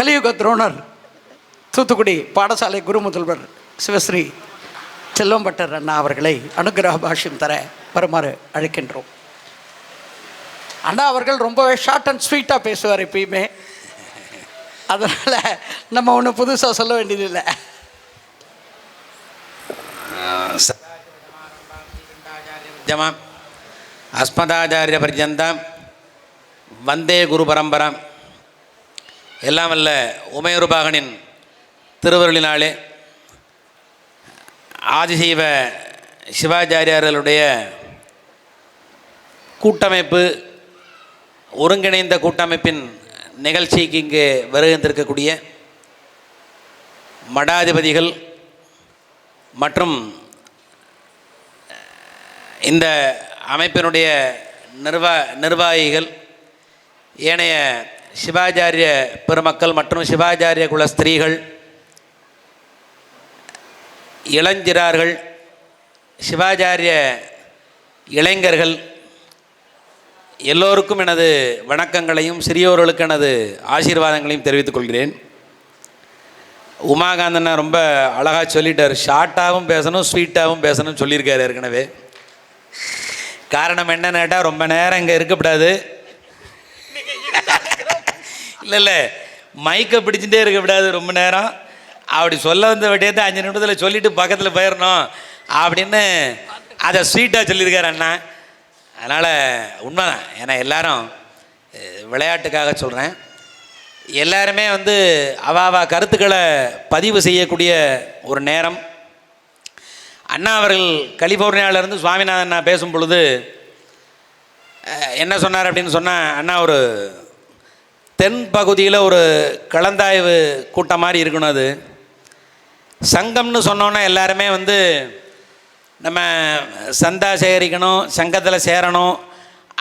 கலியுக துரோணர் தூத்துக்குடி பாடசாலை குரு முதல்வர் சிவஸ்ரீ செல்வம்பட்டர் அண்ணா அவர்களை அனுகிரக பாஷ்யம் தர வருமாறு அழைக்கின்றோம். அண்ணா அவர்கள் ரொம்பவே ஷார்ட் அண்ட் ஸ்வீட்டாக பேசுவார் எப்பயுமே. அதனால் நம்ம ஒன்றும் புதுசாக சொல்ல வேண்டியதில்லை. ஜமா அஸ்மதாச்சாரிய பர்யந்தம் வந்தே குரு பரம்பரம். எல்லாம் அல்ல உமையுருபாகனின் திருவருளினாலே ஆதிசைவ சிவாச்சாரியார்களுடைய கூட்டமைப்பு ஒருங்கிணைந்த கூட்டமைப்பின் நிகழ்ச்சிக்கு இங்கே வருகின்றிருக்கக்கூடிய மடாதிபதிகள் மற்றும் இந்த அமைப்பினுடைய நிர்வா நிர்வாகிகள் ஏனைய சிவாச்சாரிய பெருமக்கள் மற்றும் சிவாச்சாரிய குல ஸ்திரீகள் இளஞ்சிறார்கள் சிவாச்சாரிய இளைஞர்கள் எல்லோருக்கும் எனது வணக்கங்களையும் சிறியோர்களுக்கு எனது ஆசீர்வாதங்களையும் தெரிவித்துக் கொள்கிறேன். உமாகாந்தனை ரொம்ப அழகாக சொல்லிட்டார். ஷார்ட்டாகவும் பேசணும் ஸ்வீட்டாகவும் பேசணும்னு சொல்லியிருக்காரு ஏற்கனவே. காரணம் என்னன்னு கேட்டால் ரொம்ப நேரம் இங்கே இருக்கக்கூடாது இல்லை இல்லை. மைக்கை பிடிச்சிட்டே இருக்கக்கூடாது ரொம்ப நேரம். அப்படி சொல்ல வந்த விட்டியத்தை அஞ்சு நிமிடத்தில் சொல்லிட்டு பக்கத்தில் போயிடணும் அப்படின்னு அதை ஸ்வீட்டாக சொல்லியிருக்காரு அண்ணா. அதனால் உண்மைதான். ஏன்னா எல்லாரும் விளையாட்டுக்காக சொல்கிறேன் எல்லாருமே வந்து அவாவா கருத்துக்களை பதிவு செய்யக்கூடிய ஒரு நேரம். அண்ணா அவர்கள் கலிஃபோர்னியாவிலேருந்து சுவாமிநாதன் பேசும் பொழுது என்ன சொன்னார் அப்படின்னு சொன்னால் அண்ணா ஒரு தென் பகுதியில் ஒரு கலந்தாய்வு கூட்டம் மாதிரி இருக்கணும் அது. சங்கம்னு சொன்னோன்னா எல்லாருமே வந்து நம்ம சந்தா சேகரிக்கணும் சங்கத்தில் சேரணும்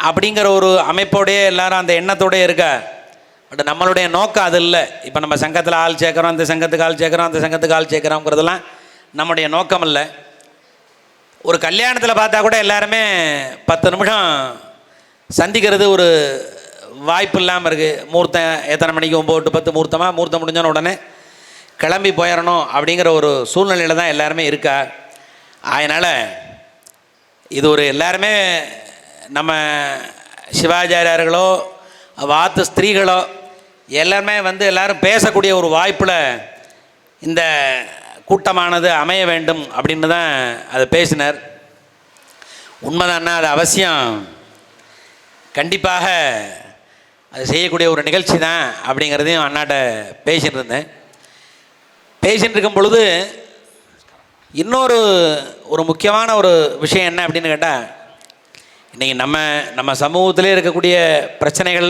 அப்படிங்கிற ஒரு அமைப்போடையே எல்லாரும் அந்த எண்ணத்தோடயே இருக்கா? பட் நம்மளுடைய நோக்கம் அது இல்லை. இப்போ நம்ம சங்கத்தில் ஆள் சேர்க்குறோம் அந்த சங்கத்துக்கு ஆள் சேர்க்குறோம் அந்த சங்கத்துக்கு ஆள் சேர்க்குறோங்கிறதெல்லாம் நம்முடைய நோக்கம் இல்லை. ஒரு கல்யாணத்தில் பார்த்தா கூட எல்லாருமே பத்து நிமிஷம் சந்திக்கிறது ஒரு வாய்ப்பு இல்லாமல் இருக்குது மூர்த்தம் எத்தனை மணிக்கு ஒம்பது டு பத்து மூர்த்தமாக மூர்த்தம் முடிஞ்சோன்னு உடனே கிளம்பி போயிடணும் அப்படிங்கிற ஒரு சூழ்நிலையில் தான் எல்லாருமே இருக்கா? அதனால் இது ஒரு எல்லாருமே நம்ம சிவாச்சாரியார்களோ வாத்து ஸ்திரீகளோ எல்லாருமே வந்து எல்லோரும் பேசக்கூடிய ஒரு வாய்ப்பில் இந்த கூட்டமானது அமைய வேண்டும் அப்படின்னு தான் அதை பேசினார். உண்மைதான்னா அது அவசியம். கண்டிப்பாக அது செய்யக்கூடிய ஒரு நிகழ்ச்சி தான் அப்படிங்கிறதையும் அண்ணாட்ட பேசிகிட்டு இருந்தேன். பேசிகிட்டு இருக்கும் பொழுது இன்னொரு ஒரு முக்கியமான ஒரு விஷயம் என்ன அப்படின்னு கேட்டால் இன்றைக்கி நம்ம நம்ம சமூகத்திலே இருக்கக்கூடிய பிரச்சனைகள்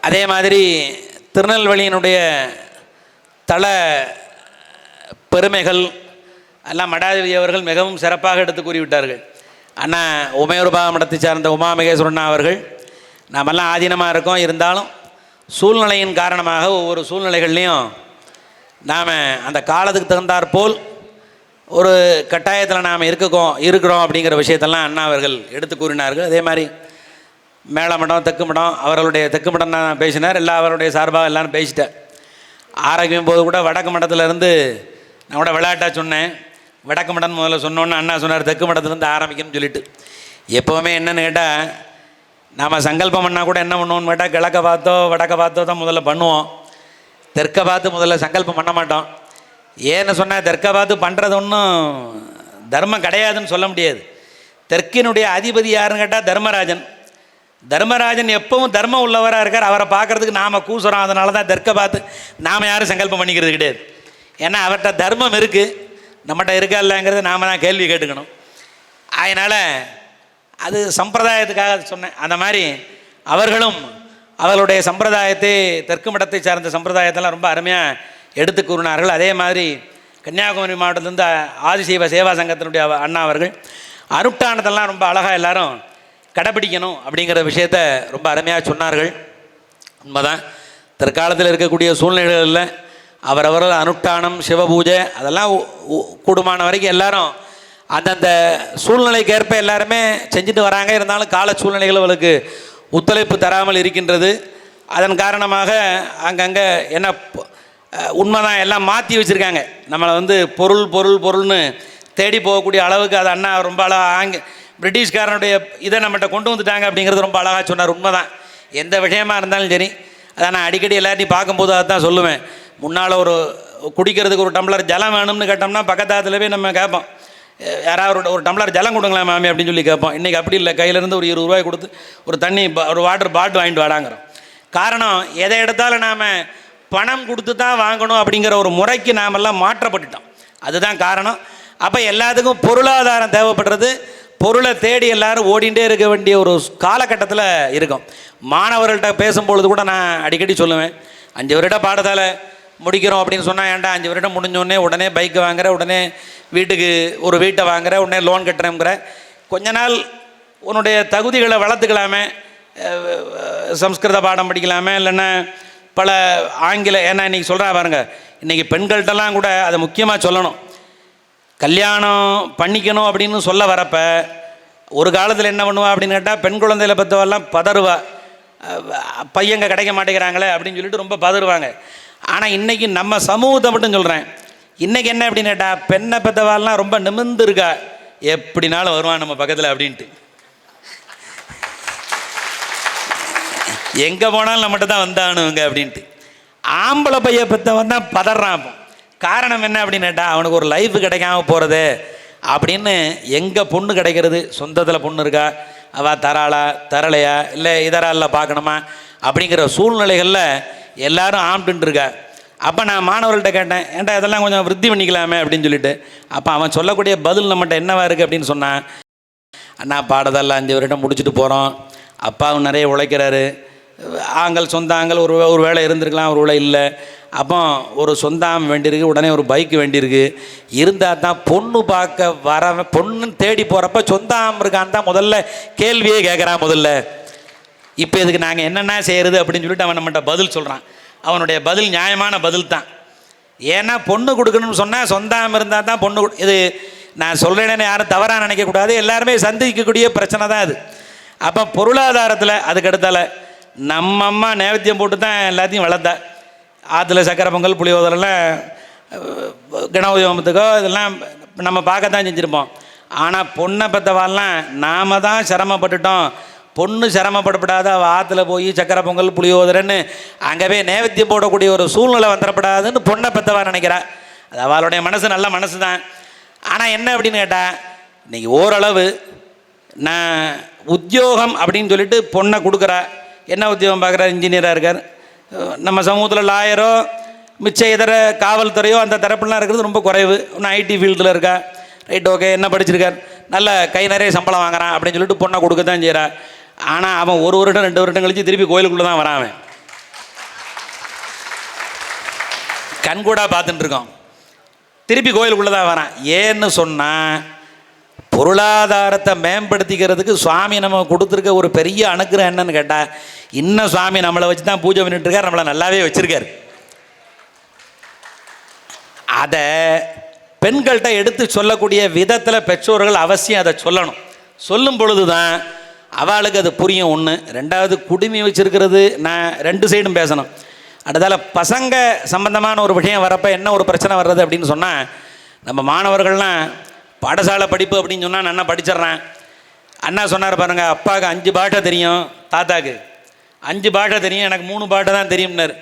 அதே மாதிரி திருநெல்வேலியினுடைய தள பெருமைகள் எல்லாம் மடாதிபதி அவர்கள் மிகவும் சிறப்பாக எடுத்து கூறிவிட்டார்கள். அண்ணா உமையூர்பா மடத்தை சார்ந்த உமா மகேஸ்வரண்ணா அவர்கள் நாமெல்லாம் ஆதீனமாக இருக்கோம். இருந்தாலும் சூழ்நிலையின் காரணமாக ஒவ்வொரு சூழ்நிலைகள்லையும் நாம் அந்த காலத்துக்கு தகுந்தாற் போல் ஒரு கட்டாயத்தில் நாம் இருக்கோம் இருக்கிறோம் அப்படிங்கிற விஷயத்தெல்லாம் அண்ணா அவர்கள் எடுத்து கூறினார்கள். அதே மாதிரி மேளமடம் தெற்கு மடம் அவர்களுடைய தெற்கு மடம் தான் பேசினார். எல்லா அவருடைய சார்பாக எல்லாரும் பேசிட்டேன். ஆரோக்கியம் போது கூட வடக்கு மடத்துலேருந்து நான் கூட விளையாட்டாக சொன்னேன். வடக்கு மடம் முதல்ல சொன்னோன்னு அண்ணா சொன்னார் தெற்கு மடத்துலேருந்து ஆரம்பிக்கணும்னு சொல்லிட்டு. எப்போவுமே என்னென்னு கேட்டால் நாம் சங்கல்பம் பண்ணால் கூட என்ன பண்ணுவோம்னு கேட்டால் கிழக்க பார்த்தோ வடக்க பார்த்தோ தான் முதல்ல பண்ணுவோம். தெற்க பார்த்து முதல்ல சங்கல்பம் பண்ண மாட்டோம். ஏன்னு சொன்னால் தெற்க பார்த்து பண்ணுறது ஒன்றும் தர்மம் கிடையாதுன்னு சொல்ல முடியாது. தெற்கினுடைய அதிபதி யாருன்னு கேட்டால் தர்மராஜன். தர்மராஜன் எப்பவும் தர்மம் உள்ளவராக இருக்கார். அவரை பார்க்கறதுக்கு நாம் கூசுறோம். அதனால தான் தெற்க பார்த்து நாம் யாரும் சங்கல்பம் பண்ணிக்கிறது கிடையாது. ஏன்னா அவர்கிட்ட தர்மம் இருக்குது நம்மகிட்ட இருக்கா இல்லைங்கிறத நாம் தான் கேள்வி கேட்டுக்கணும். அதனால் அது சம்பிரதாயத்துக்காக சொன்னேன். அந்த மாதிரி அவர்களும் அவர்களுடைய சம்பிரதாயத்தை தெற்கு மடத்தை சார்ந்த சம்பிரதாயத்தெல்லாம் ரொம்ப அருமையாக எடுத்து கூறினார்கள். அதே மாதிரி கன்னியாகுமரி மாவட்டத்திலிருந்து ஆதிசைவ சேவா சங்கத்தினுடைய அண்ணா அவர்கள் அருட்டானதெல்லாம் ரொம்ப அழகாக எல்லாரும் கடைப்பிடிக்கணும் அப்படிங்கிற விஷயத்த ரொம்ப அருமையாக சொன்னார்கள். உண்மைதான். தற்காலத்தில் இருக்கக்கூடிய சூழ்நிலைகளில் அவரவர் அனுஷ்டானம் சிவபூஜை அதெல்லாம் உ- கூடுமான வரைக்கும் எல்லாரும் அந்தந்த சூழ்நிலைக்கு ஏற்ப எல்லாருமே செஞ்சுட்டு வராங்க. இருந்தாலும் கால சூழ்நிலைகள் அவளுக்கு ஒத்துழைப்பு தராமல் இருக்கின்றது. அதன் காரணமாக அங்கங்கே என்ன உண்மைதான் எல்லாம் மாற்றி வச்சுருக்காங்க. நம்மளை வந்து பொருள் பொருள் பொருள்னு தேடி போகக்கூடிய அளவுக்கு அது அண்ணா ரொம்ப அழகாக ஆங்க பிரிட்டிஷ்காரனுடைய இதை நம்மகிட்ட கொண்டு வந்துட்டாங்க அப்படிங்கிறது ரொம்ப அழகாக சொன்னார். உண்மைதான். எந்த விஷயமா இருந்தாலும் சரி அதை நான் அடிக்கடி எல்லாத்தையும் பார்க்கும்போது அதுதான் சொல்லுவேன். முன்னால் ஒரு குடிக்கிறதுக்கு ஒரு டம்ளர் ஜலம் வேணும்னு கேட்டோம்னா பக்கத்தாத்துல போய் நம்ம கேட்போம். யாராவது ஒரு ஒரு டம்ளர் ஜலம் கொடுங்களேன் மாமி அப்படின்னு சொல்லி கேட்போம். இன்றைக்கி அப்படி இல்லை. கையிலேருந்து ஒரு இருபது ரூபாய் கொடுத்து ஒரு தண்ணி ஒரு வாட்டர் பாட்டில் வாங்கிட்டு வாடாங்கிறோம். காரணம் எதை எடுத்தாலும் நாம் பணம் கொடுத்து தான் வாங்கணும் அப்படிங்கிற ஒரு முறைக்கு நாமெல்லாம் மாற்றப்பட்டுட்டோம். அதுதான் காரணம். அப்போ எல்லாத்துக்கும் பொருளாதாரம் தேவைப்படுறது. பொருளை தேடி எல்லாரும் ஓடிண்டே இருக்க வேண்டிய ஒரு காலகட்டத்தில் இருக்கும். மாணவர்கள்ட்ட பேசும்பொழுது கூட நான் அடிக்கடி சொல்லுவேன். அஞ்சு வருட பாடத்தால் முடிக்கிறோம் அப்படின்னு சொன்னால் ஏன்டா அஞ்சு வருடம் முடிஞ்சோடனே உடனே பைக் வாங்குற உடனே வீட்டுக்கு ஒரு வீட்டை வாங்குற உடனே லோன் கட்டுறேங்கிற. கொஞ்ச நாள் உன்னுடைய தகுதிகளை வளர்த்துக்கலாமே சம்ஸ்கிருத பாடம் படிக்கலாமே இல்லைன்னா பல ஆங்கில ஏன்னா இன்றைக்கி சொல்கிறா பாருங்கள் இன்றைக்கி பெண்கள்கிட்டலாம் கூட அதை முக்கியமாக சொல்லணும். கல்யாணம் பண்ணிக்கணும் அப்படின்னு சொல்ல வரப்ப ஒரு காலத்தில் என்ன பண்ணுவா அப்படின்னு கேட்டால் பெண் குழந்தையில பற்றவெல்லாம் பதறுவா. பையங்க கிடைக்க மாட்டேங்கிறாங்களே அப்படின்னு சொல்லிட்டு ரொம்ப பதறுவாங்க. ஆனால் இன்றைக்கி நம்ம சமூகத்தை மட்டும் சொல்கிறேன் இன்றைக்கி என்ன அப்படின்னு கேட்டால் பெண்ணை பெற்றவாள்லாம் ரொம்ப நிமிர்ந்து இருக்கா? எப்படினாலும் வருவான் நம்ம பக்கத்தில் அப்படின்ட்டு. எங்கே போனாலும் நம்மகிட்ட தான் வந்தானுங்க அப்படின்ட்டு. ஆம்பளை பைய பெற்றவன் தான் பதறான் காரணம் என்ன அப்படின்னு கேட்டால் அவனுக்கு ஒரு லைஃப் கிடைக்காம போகிறது அப்படின்னு எங்கே பொண்ணு கிடைக்கிறது? சொந்தத்தில் பொண்ணு இருக்கா? அவள் தராளா தரலையா? இல்லை இதராலில் பார்க்கணுமா? அப்படிங்கிற சூழ்நிலைகளில் எல்லாரும் ஆம்ட்டுருக்கா அப்போ நான் மாணவர்கள்ட்ட கேட்டேன் ஏன்டா இதெல்லாம் கொஞ்சம் விருத்தி பண்ணிக்கலாமே? அப்படின்னு சொல்லிட்டு. அப்போ அவன் சொல்லக்கூடிய பதில் நம்மகிட்ட என்னவா இருக்குது அப்படின்னு சொன்னான் அண்ணா பாடதெல்லாம் அஞ்சு வருடம் முடிச்சுட்டு போகிறோம் அப்பாவும் நிறைய உழைக்கிறாரு. ஆங்கள் சொந்த ஆங்கள் ஒரு ஒரு வேலை இருந்திருக்கலாம் ஒரு வேலை இல்லை. அப்போ ஒரு சொந்தம் வேண்டியிருக்கு உடனே ஒரு பைக் வேண்டியிருக்கு. இருந்தால் தான் பொண்ணு பார்க்க வர பொண்ணு தேடி போகிறப்ப சொந்தம் இருக்கான்னு தான் முதல்ல கேள்வியே கேட்குறான் முதல்ல. இப்போ இதுக்கு நாங்கள் என்னென்ன செய்கிறது அப்படின்னு சொல்லிட்டு அவன் நம்மகிட்ட பதில் சொல்கிறான் அவனுடைய பதில் நியாயமான பதில் தான் ஏன்னா பொண்ணு கொடுக்கணும்னு சொன்னால் சொந்தம் இருந்தால் தான் பொண்ணு கொடு- இது நான் சொல்கிறேன்னு யாரும் தவறாக நினைக்கக்கூடாது எல்லாருமே சந்திக்கக்கூடிய பிரச்சனை தான் அது. அப்போ பொருளாதாரத்தில் அதுக்கடுத்தால நம்ம அம்மா நேவேத்தியம் போட்டு தான் எல்லாத்தையும் வளர்த்தா. ஆற்றுல சக்கரை பொங்கல் புளியோதரெல்லாம் கணபதியோமத்துக்கோ இதெல்லாம் நம்ம பார்க்க தான் செஞ்சுருப்போம். ஆனால் பொண்ணை பெற்றவாள்லாம் நாம தான் சிரமப்பட்டுட்டோம். பொண்ணு சிரமப்படப்படாத அவள் ஆற்றுல போய் சக்கரை பொங்கல் புளியோதரன்னு அங்கே போய் நேவேத்தியம் போடக்கூடிய ஒரு சூழ்நிலை வந்துடப்படாதுன்னு பொண்ணை பெற்றவா நினைக்கிறா. அது அவளுடைய மனசு நல்ல மனசு தான் ஆனால் என்ன அப்படின்னு கேட்டால் இன்னைக்கு ஓரளவு நான் உத்தியோகம் அப்படின்னு சொல்லிட்டு பொண்ணை கொடுக்குறா. என்ன உத்தியோகம் பார்க்குறா? இன்ஜினியராக இருக்கார். நம்ம சமூகத்தில் லாயரோ மிச்ச இதர காவல்துறையோ அந்த தரப்புலாம் இருக்கிறது ரொம்ப குறைவு. இன்னும் ஐடி ஃபீல்டில் இருக்கா. ரைட் ஓகே என்ன படிச்சிருக்கார். நல்ல கை நிறைய சம்பளம் வாங்குறான் அப்படின்னு சொல்லிட்டு பொண்ணை கொடுக்க தான் செய்கிறா ஆனால் அவன் ஒரு வருடம் ரெண்டு வருடம் கழிச்சு திருப்பி கோயிலுக்குள்ளே தான் வரான் கண்கூடாக பார்த்துட்டுருக்கோம் திருப்பி கோயிலுக்குள்ளே தான் வரான். ஏன்னு சொன்னால் பொருளாதாரத்தை மேம்படுத்திக்கிறதுக்கு சுவாமி நம்ம கொடுத்துருக்க ஒரு பெரிய அனுக்கிறம் என்னன்னு கேட்டால் இன்னும் சுவாமி நம்மளை வச்சு தான் பூஜை பண்ணிட்டு இருக்கார் நம்மளை நல்லாவே வச்சுருக்காரு. அதை பெண்கள்கிட்ட எடுத்து சொல்லக்கூடிய விதத்தில் பெற்றோர்கள் அவசியம் அதை சொல்லணும். சொல்லும் பொழுது தான் அவளுக்கு அது புரியும் ஒன்று ரெண்டாவது குடுமி வச்சிருக்கிறது நான் ரெண்டு சைடும் பேசணும். அடுத்தால பசங்க சம்பந்தமான ஒரு விஷயம் வரப்போ என்ன ஒரு பிரச்சனை வர்றது அப்படின்னு சொன்னால் நம்ம மாணவர்கள்லாம் பாடசாலை படிப்பு அப்படின்னு சொன்னால் நான் படிச்சிடுறேன்? அண்ணா சொன்னார் பாருங்கள் அப்பாவுக்கு அஞ்சு பாட்டை தெரியும் தாத்தாக்கு. அஞ்சு பாட்டை தெரியும் எனக்கு மூணு பாட்டை தான் தெரியும்னார்.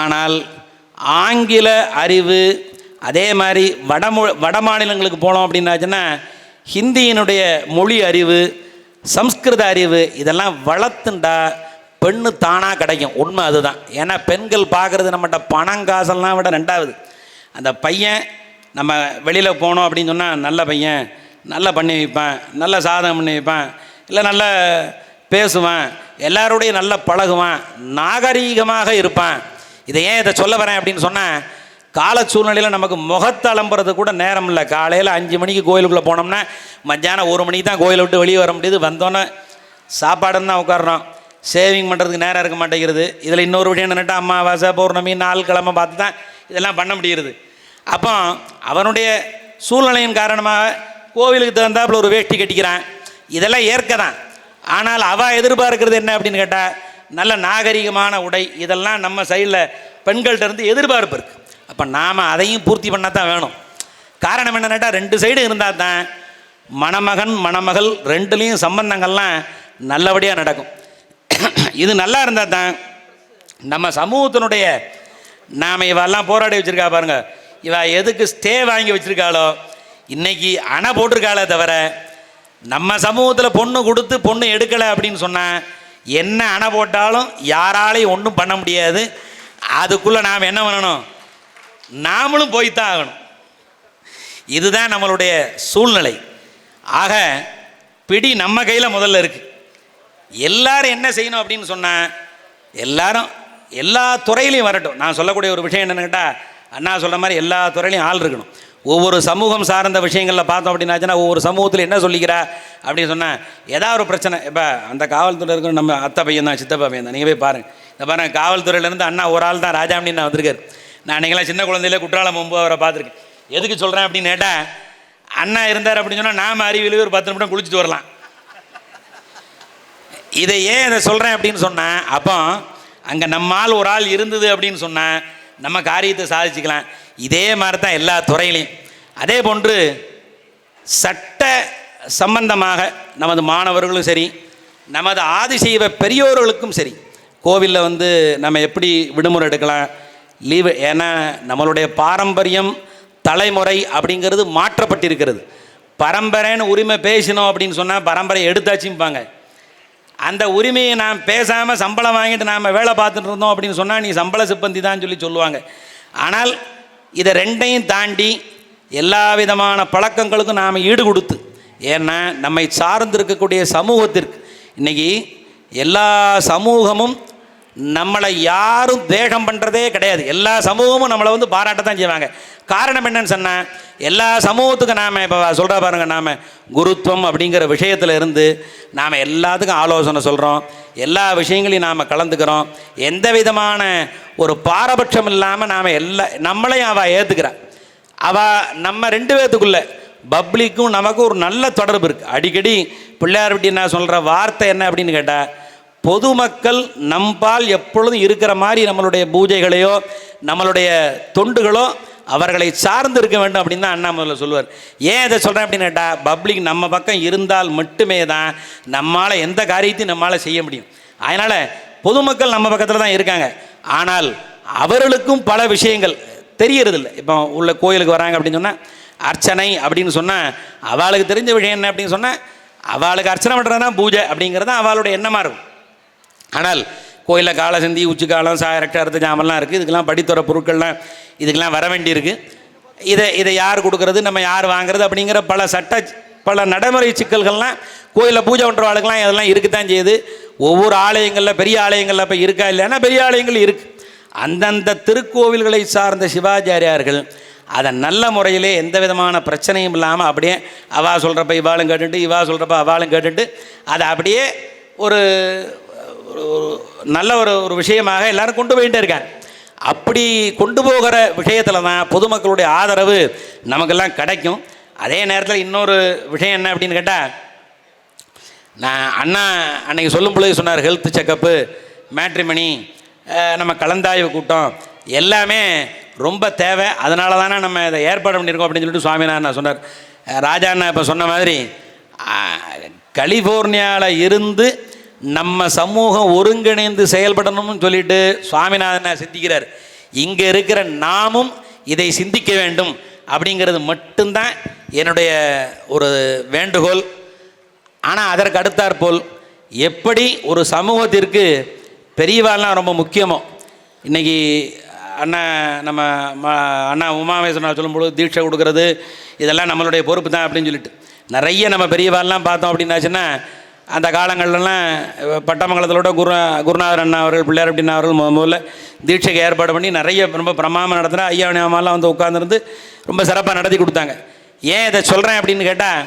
ஆனால் ஆங்கில அறிவு அதே மாதிரி வடமொ வட மாநிலங்களுக்கு போனோம் அப்படின்னாச்சுன்னா ஹிந்தியினுடைய மொழி அறிவு சம்ஸ்கிருத அறிவு இதெல்லாம் வளர்த்துண்டா பெண்ணு தானாக கிடைக்கும். உண்மை அதுதான். ஏன்னா பெண்கள் பார்க்குறது நம்மகிட்ட பணம் காசெல்லாம் விட ரெண்டாவது. அந்த பையன் நம்ம வெளியில் போனோம் அப்படின்னு சொன்னால் நல்ல பையன் நல்லா பண்ணி வைப்பேன் நல்ல சாதகம் பண்ணி வைப்பேன் இல்லை நல்ல பேசுவேன் எல்லாரோடையும் நல்லா பழகுவான் நாகரீகமாக இருப்பேன். இதை ஏன் இதை சொல்ல வரேன் அப்படின்னு சொன்னால் கால சூழ்நிலையில் நமக்கு முகத்தை அலம்புறது கூட நேரம் இல்லை. காலையில் அஞ்சு மணிக்கு கோயிலுக்குள்ளே போனோம்னா மத்தியானம் ஒரு மணிக்கு தான் கோயிலை விட்டு வெளியே வர முடியுது. வந்தோன்னே சாப்பாடுன்னு தான் உட்காடுறோம் சேவிங் பண்ணுறதுக்கு நேரம் இருக்க மாட்டேங்கிறது இதில் இன்னொரு விஷயம் என்னென்னா அமாவாசை பௌர்ணமி நாள் கிழமை பார்த்து தான் இதெல்லாம் பண்ண முடிகிறது அப்போ அவனுடைய சூழ்நிலையின் காரணமாக கோவிலுக்கு தகுந்தாப்புல ஒரு வேஷ்டி கட்டிக்கிறான். இதெல்லாம் ஏற்க தான். ஆனால் அவள் எதிர்பார்க்கிறது என்ன அப்படின்னு கேட்டால் நல்ல நாகரிகமான உடை. இதெல்லாம் நம்ம சைடில் பெண்கள்கிட்ட இருந்து எதிர்பார்ப்பு இருக்குது அப்போ நாம் அதையும் பூர்த்தி பண்ண தான் வேணும். காரணம் என்னன்னாட்டா ரெண்டு சைடு இருந்தால் தான் மணமகன் மணமகள் ரெண்டுலேயும் சம்பந்தங்கள்லாம் நல்லபடியாக நடக்கும். இது நல்லா இருந்தால் தான் நம்ம சமூகத்தினுடைய நாம் இவெல்லாம் போராடி வச்சுருக்கா பாருங்கள் இவ எதுக்கு ஸ்டே வாங்கி வச்சுருக்காளோ இன்றைக்கி அணை போட்டிருக்காளே தவிர நம்ம சமூகத்தில் பொண்ணு கொடுத்து பொண்ணு எடுக்கலை அப்படின்னு சொன்னால் என்ன அணை போட்டாலும் யாராலையும் ஒன்றும் பண்ண முடியாது. அதுக்குள்ளே நாம் என்ன பண்ணணும்? நாமளும் போய்த்தான் ஆகணும். இதுதான் நம்மளுடைய சூழ்நிலை. ஆக பிடி நம்ம கையில் முதல்ல இருக்கு. எல்லாரும் என்ன செய்யணும் அப்படின்னு சொன்னால் எல்லாரும் எல்லா துறையிலையும் வரட்டும். நான் சொல்லக்கூடிய ஒரு விஷயம் என்னன்னு கேட்டால் அண்ணா சொல்கிற மாதிரி எல்லா துறையிலையும் ஆள் இருக்கணும். ஒவ்வொரு சமூகம் சார்ந்த விஷயங்களில் பார்த்தோம் அப்படின்னாச்சுன்னா ஒவ்வொரு சமூகத்தில் என்ன சொல்லிக்கிறா அப்படின்னு சொன்னால் ஏதாவது ஒரு பிரச்சனை. இப்போ அந்த காவல்துறை இருக்கிற நம்ம அத்தை பையன் தான் சித்தப்பா பையன் தான். நீங்கள் போய் பாருங்கள் இந்த பாருங்கள் காவல்துறையிலேருந்து அண்ணா ஒரு ஆள் தான் ராஜாமணி நான் வந்திருக்காரு. நான் அன்றைக்கெல்லாம் சின்ன குழந்தையில குற்றாலம் போகும்போது அவரை பார்த்துருக்கேன். எதுக்கு சொல்கிறேன் அப்படின்னு கேட்டால் அண்ணா இருந்தார் அப்படின்னு சொன்னால் நாம் அறிவியல் ஒரு பத்து நிமிடம் குளிச்சுட்டு வரலாம். இதை ஏன் இதை சொல்கிறேன் அப்படின்னு சொன்னேன் அப்போ அங்கே நம்மால் ஒரு ஆள் இருந்தது அப்படின்னு சொன்னால் நம்ம காரியத்தை சாதிச்சுக்கலாம். இதே மாதிரி தான் எல்லா துறையிலையும். அதே போன்று சட்ட சம்பந்தமாக நமது மாணவர்களும் சரி நமது ஆதிசைவ பெரியோர்களுக்கும் சரி கோவிலில் வந்து நம்ம எப்படி விடுமுறை எடுக்கலாம் லீவு ஏன்னா நம்மளுடைய பாரம்பரியம் தலைமுறை அப்படிங்கிறது மாற்றப்பட்டிருக்கிறது. பரம்பரைன்னு உரிமை பேசினோம் அப்படின்னு சொன்னால் பரம்பரை எடுத்தாச்சும்பாங்க. அந்த உரிமையை நாம் பேசாமல் சம்பளம் வாங்கிட்டு நாம் வேலை பார்த்துட்டு இருந்தோம் அப்படின்னு சொன்னால் நீ சம்பள சிப்பந்தி தான் சொல்லி சொல்லுவாங்க. ஆனால் இதை ரெண்டையும் தாண்டி எல்லா விதமான பழக்கங்களுக்கும் நாம் ஈடு கொடுத்து ஏன்னா நம்மை சார்ந்திருக்கக்கூடிய சமூகத்திற்கு இன்றைக்கி எல்லா சமூகமும் நம்மளை யாரும் தேகம் பண்ணுறதே கிடையாது. எல்லா சமூகமும் நம்மளை வந்து பாராட்ட தான் செய்வாங்க. காரணம் என்னன்னு சொன்னால் எல்லா சமூகத்துக்கும் நாம் இப்போ சொல்கிற பாருங்க நாம் குருத்துவம் அப்படிங்கிற விஷயத்தில் இருந்து நாம் எல்லாத்துக்கும் ஆலோசனை சொல்கிறோம் எல்லா விஷயங்களையும் நாம் கலந்துக்கிறோம். எந்த விதமான ஒரு பாரபட்சம் இல்லாமல் நாம் எல்லா நம்மளையும் அவள் ஏற்றுக்கிறான் அவள் நம்ம ரெண்டு பேர்த்துக்குள்ளே பப்ளிக்கும் நமக்கும் ஒரு நல்ல தொடர்பு இருக்குது அடிக்கடி பிள்ளையார் விட்டி என்ன சொல்கிற வார்த்தை என்ன அப்படின்னு கேட்டால் பொதுமக்கள் நம்பால் எப்பொழுதும் இருக்கிற மாதிரி நம்மளுடைய பூஜைகளையோ நம்மளுடைய தொண்டுகளோ அவர்களை சார்ந்து இருக்க வேண்டும் அப்படின்னு தான் அண்ணா முதல்ல சொல்லுவார். ஏன் இதை சொல்கிறேன் அப்படின்னு கேட்டால் பப்ளிக் நம்ம பக்கம் இருந்தால் மட்டுமே தான் நம்மால் எந்த காரியத்தையும் நம்மளால் செய்ய முடியும். அதனால் பொதுமக்கள் நம்ம பக்கத்தில் தான் இருக்காங்க. ஆனால் அவர்களுக்கும் பல விஷயங்கள் தெரியறதில்ல. இப்போ உள்ள கோயிலுக்கு வராங்க அப்படின்னு சொன்னால் அர்ச்சனை அப்படின்னு சொன்னால் அவளுக்கு தெரிஞ்ச விஷயம் என்ன அப்படின்னு சொன்னால் அவளுக்கு அர்ச்சனை பண்ணுறதுனா பூஜை அப்படிங்கிறது தான் அவளுடைய எண்ணமாக இருக்கும். ஆனால் கோயிலில் காலை சந்தி உச்சிக்காலம் சா ரக்ஷாரத்த ஜாமெல்லாம் இருக்குது இதுக்கெல்லாம் படித்துற பொருட்கள்லாம் இதுக்கெல்லாம் வர வேண்டியிருக்கு. இதை இதை யார் கொடுக்கறது நம்ம யார் வாங்குறது அப்படிங்கிற பல சட்ட பல நடைமுறை சிக்கல்கள்லாம் கோயிலில் பூஜை பண்ணுறவாளுக்கெல்லாம் இதெல்லாம் இருக்குத்தான் செய்யுது. ஒவ்வொரு ஆலயங்களில் பெரிய ஆலயங்களில் இப்போ இருக்கா இல்லைன்னா பெரிய ஆலயங்கள் இருக்குது அந்தந்த திருக்கோவில்களை சார்ந்த சிவாச்சாரியார்கள் அதை நல்ல முறையிலே எந்த விதமான பிரச்சனையும் இல்லாமல் அப்படியே அவா சொல்கிறப்ப இவாளும் கேட்டுட்டு இவா சொல்கிறப்ப அவாளும் கேட்டுட்டு அதை அப்படியே ஒரு ஒரு ஒரு நல்ல ஒரு ஒரு விஷயமாக எல்லாரும் கொண்டு போயிட்டே இருக்காங்க. அப்படி கொண்டு போகிற விஷயத்தில் தான் பொதுமக்களுடைய ஆதரவு நமக்கெல்லாம் கிடைக்கும். அதே நேரத்தில் இன்னொரு விஷயம் என்ன அப்படின்னு கேட்டால் நான் அண்ணா அன்னைக்கு சொல்லும் பொழுது சொன்னார் ஹெல்த் செக்கப்பு மேட்ரிமணி நம்ம கலந்தாய்வு கூட்டம் எல்லாமே ரொம்ப தேவை. அதனால தானே நம்ம இதை ஏற்பாடு பண்ணியிருக்கோம் அப்படின்னு சொல்லிட்டு சுவாமிநாதன் சொன்னார். ராஜா அண்ணா இப்போ சொன்ன மாதிரி கலிஃபோர்னியாவில் இருந்து நம்ம சமூகம் ஒருங்கிணைந்து செயல்படணும்னு சொல்லிட்டு சுவாமிநாதன் சிந்திக்கிறார் இங்கே இருக்கிற நாமும் இதை சிந்திக்க வேண்டும். அப்படிங்கிறது மட்டும்தான் என்னுடைய ஒரு வேண்டுகோள். ஆனால் அதற்கு அடுத்தாற்போல் எப்படி ஒரு சமூகத்திற்கு பெரியவாள்லாம் ரொம்ப முக்கியமோ? இன்றைக்கி அண்ணா நம்ம ம அண்ணா உமாமேஸ்வரன் சொல்லும்பொழுது தீட்சை கொடுக்கறது இதெல்லாம் நம்மளுடைய பொறுப்பு தான் அப்படின்னு சொல்லிட்டு. நிறைய நம்ம பெரியவாள்லாம் பார்த்தோம் அப்படின்னாச்சுன்னா அந்த காலங்கள்லாம் பட்டமங்கலத்திலோட குரு குருநாதர் அண்ணா அவர்கள் பிள்ளையார் அப்படின்னா அவர்கள் முத முதல்ல தீட்சைக்கு ஏற்பாடு பண்ணி நிறைய ரொம்ப பிரமாமம் நடத்துகிற ஐயா அம்மாலாம் வந்து உட்காந்துருந்து ரொம்ப சிறப்பாக நடத்தி கொடுத்தாங்க. ஏன் இதை சொல்கிறேன் அப்படின்னு கேட்டால்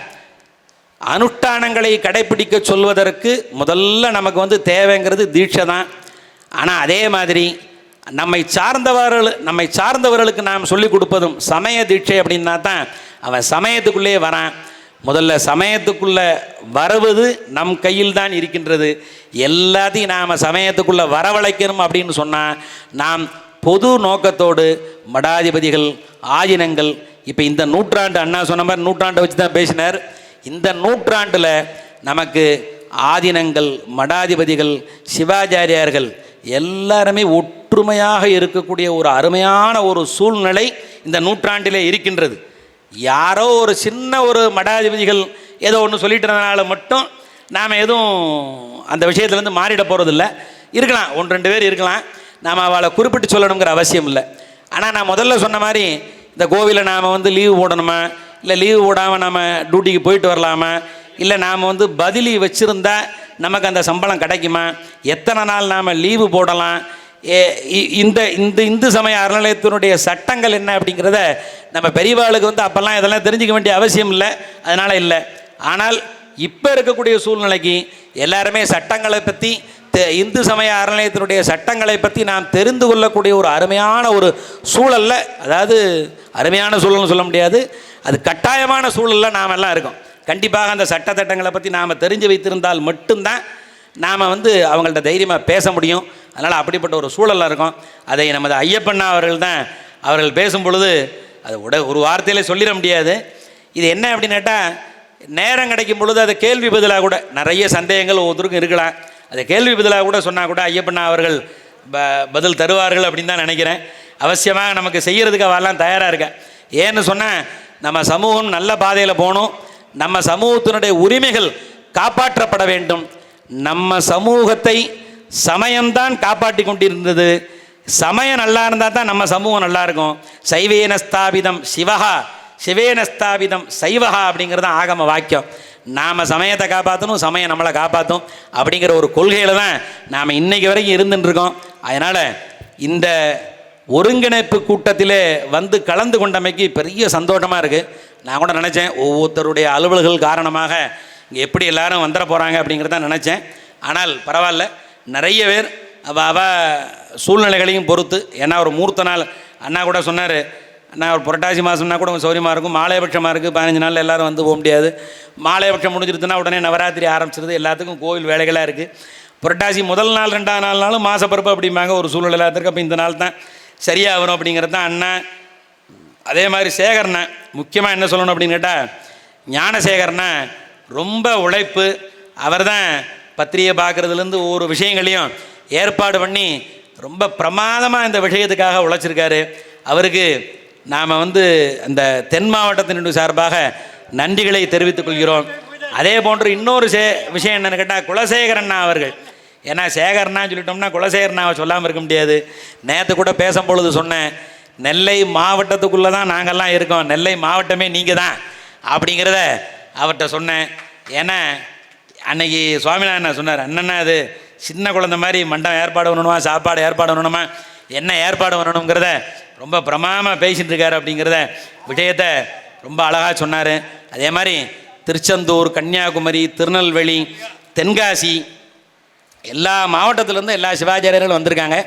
அனுஷ்டானங்களை கடைப்பிடிக்க சொல்வதற்கு முதல்ல நமக்கு வந்து தேவைங்கிறது தீட்சை தான். ஆனால் அதே மாதிரி நம்மை சார்ந்தவர்கள் நம்மை சார்ந்தவர்களுக்கு நாம் சொல்லிக் கொடுப்பதும் சமய தீட்சை அப்படின்னா தான் அவன் சமயத்துக்குள்ளேயே வரான். முதல்ல சமயத்துக்குள்ள வரவது நம் கையில் தான் இருக்கின்றது. எல்லாத்தையும் நாம் சமயத்துக்குள்ள வரவழைக்கணும் அப்படின்னு சொன்னால் நாம் பொது நோக்கத்தோடு மடாதிபதிகள் ஆதினங்கள் இப்போ இந்த நூற்றாண்டு அண்ணா சொன்ன மாதிரி நூற்றாண்டை வச்சு தான் பேசினார். இந்த நூற்றாண்டில் நமக்கு ஆதினங்கள் மடாதிபதிகள் சிவாச்சாரியார்கள் எல்லாருமே ஒற்றுமையாக இருக்கக்கூடிய ஒரு அருமையான ஒரு சூழ்நிலை இந்த நூற்றாண்டிலே இருக்கின்றது. யாரோ ஒரு சின்ன ஒரு மடாதிபதிகள் ஏதோ ஒன்று சொல்லிட்டதுனால மட்டும் நாம் எதுவும் அந்த விஷயத்துலேருந்து மாறிட போகிறதில்ல இருக்கலாம் ஒன்று ரெண்டு பேர் இருக்கலாம். நாம் அவளை குறிப்பிட்டு சொல்லணுங்கிற அவசியம் இல்லை. ஆனால் நான் முதல்ல சொன்ன மாதிரி இந்த கோவிலை நாம் வந்து லீவு போடணுமா? இல்லை லீவு போடாமல் நாம் டியூட்டிக்கு போயிட்டு வரலாமா? இல்லை நாம் வந்து பதிலி வச்சுருந்தா நமக்கு அந்த சம்பளம் கிடைக்குமா? எத்தனை நாள் நாம் லீவு போடலாம்? இந்த இந்த இந்து சமய அறநிலையத்தினுடைய சட்டங்கள் என்ன அப்படிங்கிறத நம்ம பெரியவாளுக்கு வந்து அப்போல்லாம் இதெல்லாம் தெரிஞ்சுக்க வேண்டிய அவசியம் இல்லை. அதனால் இல்லை. ஆனால் இப்போ இருக்கக்கூடிய சூழ்நிலைக்கு எல்லாருமே சட்டங்களை பற்றி தெ- இந்து சமய அறநிலையத்தினுடைய சட்டங்களை பற்றி நாம் தெரிந்து கொள்ளக்கூடிய ஒரு அருமையான ஒரு சூழல்ல அதாவது அருமையான சூழல்னு சொல்ல முடியாது அது கட்டாயமான சூழலில் நாம் எல்லாம் இருக்கோம். கண்டிப்பாக அந்த சட்டத்திட்டங்களை பற்றி நாம் தெரிஞ்சு வைத்திருந்தால் மட்டும்தான் நாம் வந்து அவங்கள்ட்ட தைரியமாக பேச முடியும். அதனால் அப்படிப்பட்ட ஒரு சூழலாக இருக்கும். அதை நமது ஐயப்பண்ணா அவர்கள் தான் அவர்கள் பேசும் பொழுது அது உட ஒரு வார்த்தையிலே சொல்லிட முடியாது. இது என்ன அப்படின்னு கேட்டால் நேரம் கிடைக்கும் பொழுது அதை கேள்வி பதிலாக கூட நிறைய சந்தேகங்கள் ஒவ்வொருத்தருக்கும் இருக்கலாம். அதை கேள்வி பதிலாக கூட சொன்னால் கூட ஐயப்பண்ணா அவர்கள் ப பதில் தருவார்கள் அப்படின்னு தான் நினைக்கிறேன். அவசியமாக நமக்கு செய்கிறதுக்கு அவெல்லாம் தயாராக இருக்கேன் ஏன்னு சொன்னால் நம்ம சமூகம் நல்ல பாதையில் போகணும். நம்ம சமூகத்தினுடைய உரிமைகள் காப்பாற்றப்பட வேண்டும். நம்ம சமூகத்தை சமயம்தான் காப்பாற்றி கொண்டிருந்தது. சமயம் நல்லா இருந்தால் தான் நம்ம சமூகம் நல்லா இருக்கும். சைவேன ஸ்தாபிதம் சிவஹா. சிவேன ஸ்தாபிதம் சைவஹா அப்படிங்கிறது தான் ஆகம வாக்கியம். நாம் சமயத்தை காப்பாற்றணும் சமயம் நம்மளை காப்பாற்றும் அப்படிங்கிற ஒரு கொள்கையில் தான் நாம் இன்னைக்கு வரைக்கும் இருந்துட்டுருக்கோம் அதனால் இந்த ஒருங்கிணைப்பு கூட்டத்திலே வந்து கலந்து கொண்டமைக்கு பெரிய சந்தோஷமாக இருக்குது நான் கூட நினச்சேன் ஒவ்வொருத்தருடைய அலுவல்கள் காரணமாக இங்கே எப்படி எல்லாரும் வந்துட போகிறாங்க அப்படிங்கிறத நினச்சேன். ஆனால் பரவாயில்ல. நிறைய பேர் அவள் அவ சூழ்நிலைகளையும் பொறுத்து ஏன்னா ஒரு மூர்த்த நாள் அண்ணா கூட சொன்னார் அண்ணா ஒரு புரட்டாசி மாதம்னா கூட கொஞ்சம் சௌரியமாக இருக்கும் மாலையபட்சமாக இருக்குது பதினஞ்சு நாள் எல்லோரும் வந்து போக முடியாது. மாலையபட்சம் முடிஞ்சிருச்சுன்னா உடனே நவராத்திரி ஆரம்பிச்சிருது எல்லாத்துக்கும் கோவில் வேலைகளாக இருக்குது புரட்டாசி முதல் நாள் ரெண்டாவது நாள்னாலும் மாசப்பருப்பு அப்படிம்பாங்க ஒரு சூழ்நிலை எல்லாத்துக்கும் அப்போ இந்த நாள் தான் சரியாக வரும் அப்படிங்கிறது தான் அண்ணன் அதே மாதிரி சேகரனை முக்கியமாக என்ன சொல்லணும் அப்படின்னு கேட்டால் ஞானசேகரனை ரொம்ப உழைப்பு அவர் தான் பத்திரிகை பார்க்குறதுலேருந்து ஒவ்வொரு விஷயங்களையும் ஏற்பாடு பண்ணி ரொம்ப பிரமாதமாக இந்த விஷயத்துக்காக உழைச்சிருக்காரு. அவருக்கு நாம் வந்து அந்த தென் மாவட்டத்தினுடைய சார்பாக நன்றிகளை தெரிவித்துக் கொள்கிறோம். அதே போன்று இன்னொரு சே விஷயம் என்னன்னு கேட்டால் குலசேகரண்ணா அவர்கள். ஏன்னா சேகரனா சொல்லிட்டோம்னா குலசேகரண்ணாவை சொல்லாமல் இருக்க முடியாது. நேற்று கூட பேசும் பொழுது சொன்னேன் நெல்லை மாவட்டத்துக்குள்ளே தான் நாங்கள்லாம் இருக்கோம். நெல்லை மாவட்டமே நீங்கள் தான் அப்படிங்கிறத அவர்கிட்ட சொன்னேன். ஏன்னா அன்னைக்கு சுவாமிநாதன் சொன்னார்? அண்ணன்னா அது சின்ன குழந்தை மாதிரி மண்டம் ஏற்பாடு பண்ணணுமா? சாப்பாடு ஏற்பாடு பண்ணணுமா? என்ன ஏற்பாடு பண்ணணுங்கிறத ரொம்ப பிரமாமல் பேசிகிட்டு இருக்காரு அப்படிங்கிறத விஷயத்தை ரொம்ப அழகாக சொன்னார். அதே மாதிரி திருச்செந்தூர் கன்னியாகுமரி திருநெல்வேலி தென்காசி எல்லா மாவட்டத்திலேருந்து எல்லா சிவாச்சாரியர்களும் வந்திருக்காங்க.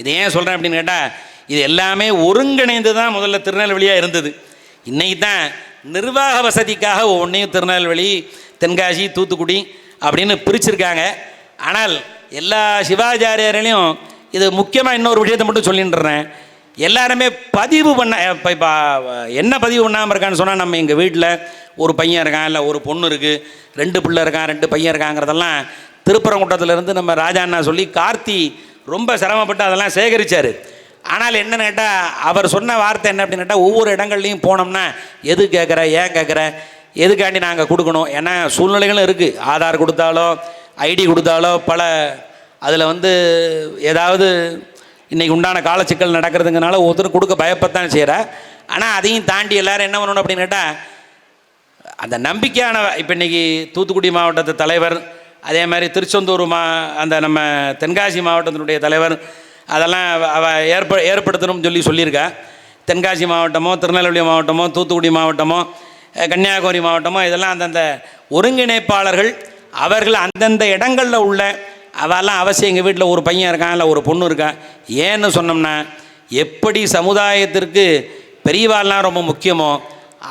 இது ஏன் சொல்கிறேன் அப்படின்னு கேட்டால் இது எல்லாமே ஒருங்கிணைந்து தான் முதல்ல திருநெல்வேலியாக இருந்தது. இன்றைக்கி தான் நிர்வாக வசதிக்காக ஒவ்வொன்றையும் திருநெல்வேலி தென்காசி தூத்துக்குடி அப்படின்னு பிரிச்சிருக்காங்க. ஆனால் எல்லா சிவாச்சாரியர்களையும் இது முக்கியமாக இன்னொரு விஷயத்தை மட்டும் சொல்லிட்டுறேன் எல்லாருமே பதிவு பண்ண இப்போ இப்போ என்ன பதிவு பண்ணாமல் இருக்கான்னு சொன்னால் நம்ம எங்கள் வீட்டில் ஒரு பையன் இருக்கான் இல்லை ஒரு பொண்ணு இருக்குது ரெண்டு பிள்ளை இருக்கான் ரெண்டு பையன் இருக்காங்கிறதெல்லாம் திருப்பரங்குன்றத்துலேருந்து நம்ம ராஜா அண்ணா சொல்லி கார்த்தி ரொம்ப சிரமப்பட்டு அதெல்லாம் சேகரித்தார் ஆனால் என்னன்னு கேட்டால் அவர் சொன்ன வார்த்தை என்ன அப்படின்னு கேட்டால் ஒவ்வொரு இடங்கள்லையும் போனோம்னா எது கேட்குற ஏன் கேட்குற எதுக்காண்டி நாங்கள் கொடுக்கணும்? ஏன்னா சூழ்நிலைகளும் இருக்குது ஆதார் கொடுத்தாலோ ஐடி கொடுத்தாலோ பல அதில் வந்து ஏதாவது இன்றைக்கி உண்டான காலச்சிக்கல் நடக்கிறதுங்கனால ஒருத்தர் கொடுக்க பயப்பத்தான் செய்கிற ஆனால் அதையும் தாண்டி எல்லோரும் என்ன பண்ணணும் அப்படின்னு கேட்டால் அந்த நம்பிக்கையான இப்போ இன்றைக்கி தூத்துக்குடி மாவட்டத்து தலைவர் அதே மாதிரி திருச்செந்தூர் மா அந்த நம்ம தென்காசி மாவட்டத்தினுடைய தலைவர் அதெல்லாம் அவ- ஏற்ப ஏற்படுத்தணும்னு சொல்லி சொல்லியிருக்கா. தென்காசி மாவட்டமோ திருநெல்வேலி மாவட்டமோ தூத்துக்குடி மாவட்டமோ கன்னியாகுமரி மாவட்டமோ இதெல்லாம் அந்தந்த ஒருங்கிணைப்பாளர்கள் அவர்கள் அந்தந்த இடங்களில் உள்ள அவெல்லாம் அவசியம் எங்கள் வீட்டில் ஒரு பையன் இருக்கான் இல்லை ஒரு பொண்ணு இருக்கான் ஏன்னு சொன்னோம்னா எப்படி சமுதாயத்திற்கு பெரியவாள்லாம் ரொம்ப முக்கியமோ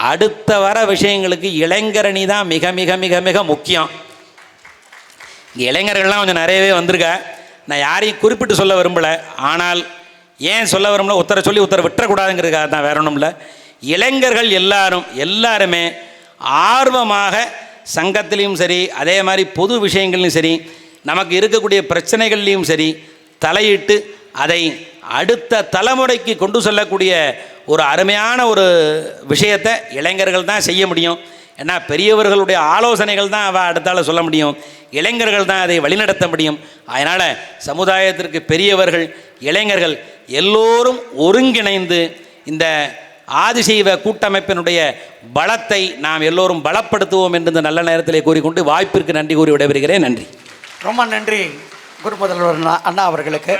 அடுத்த வர விஷயங்களுக்கு இளைஞரணி தான் மிக மிக மிக மிக முக்கியம். இங்கே இளைஞர்கள்லாம் கொஞ்சம் நிறையவே வந்திருக்கா. நான் யாரையும் குறிப்பிட்டு சொல்ல விரும்பலை. ஆனால் ஏன் சொல்ல விரும்பல? உத்தர சொல்லி உத்தர விட்டுறக்கூடாதுங்கிறதுக்காக தான் வேற ஒன்றும் இல்லை. இளைஞர்கள் எல்லாரும் எல்லாருமே ஆர்வமாக சங்கத்திலையும் சரி அதே மாதிரி பொது விஷயங்கள்லையும் சரி நமக்கு இருக்கக்கூடிய பிரச்சனைகள்லையும் சரி தலையிட்டு அதை அடுத்த தலைமுறைக்கு கொண்டு செல்லக்கூடிய ஒரு அருமையான ஒரு விஷயத்தை இளைஞர்கள் தான் செய்ய முடியும். ஏன்னா பெரியவர்களுடைய ஆலோசனைகள் தான் அவள் அடுத்தால சொல்ல முடியும். இளைஞர்கள் தான் அதை வழிநடத்த முடியும். அதனால் சமுதாயத்திற்கு பெரியவர்கள் இளைஞர்கள் எல்லோரும் ஒருங்கிணைந்து இந்த ஆதிசைவ கூட்டமைப்பினுடைய பலத்தை நாம் எல்லோரும் பலப்படுத்துவோம் என்று இந்த நல்ல நேரத்திலே கூறிக்கொண்டு வாய்ப்பிற்கு நன்றி கூறி விடைபெறுகிறேன். நன்றி. ரொம்ப நன்றி குரு முதல்வர் அண்ணா- அண்ணா அவர்களுக்கு.